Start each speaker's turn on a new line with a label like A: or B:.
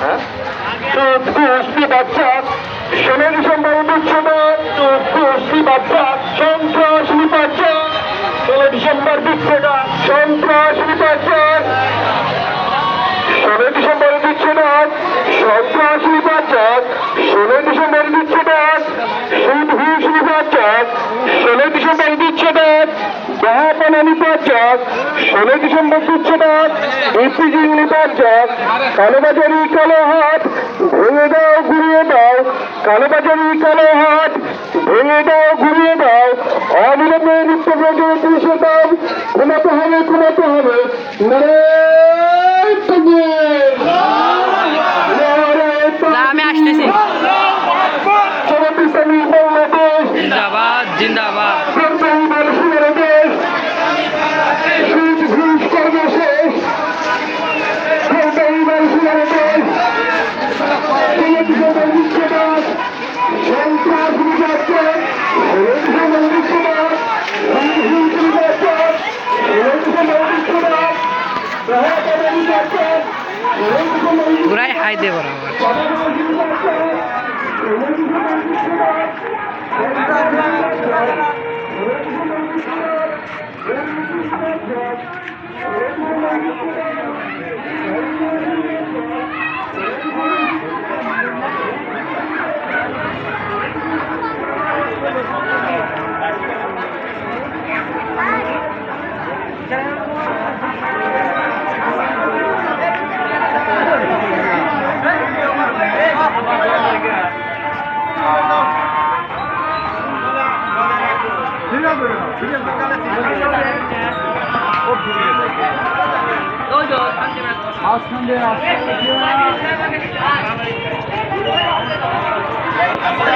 A: গোষ্ঠী বাচ্চা ষোলো ডিসেম্বর বিচ্ছেদন গোষ্ঠী বাচ্চা সন্ত্রাস নিপাচ্চা ষোলো ডিসেম্বর বিচ্ছেদন সন্ত্রাস নিপাচ্চা ষোলো ষোলো ডিসেম্বর বিচ্ছেদন ইপিজি নিপাচ্চক কালোবাজারি কালোহাট, ভেঙে দাও দাও, কালোবাজারি কালো ভেঙে দাও দাও অবিলম্বে নিত্য ব্রত পুষে দাও ঘুমাতে হবে ঘুমাতে হবে
B: পুরাই হাই দেব
C: আসলে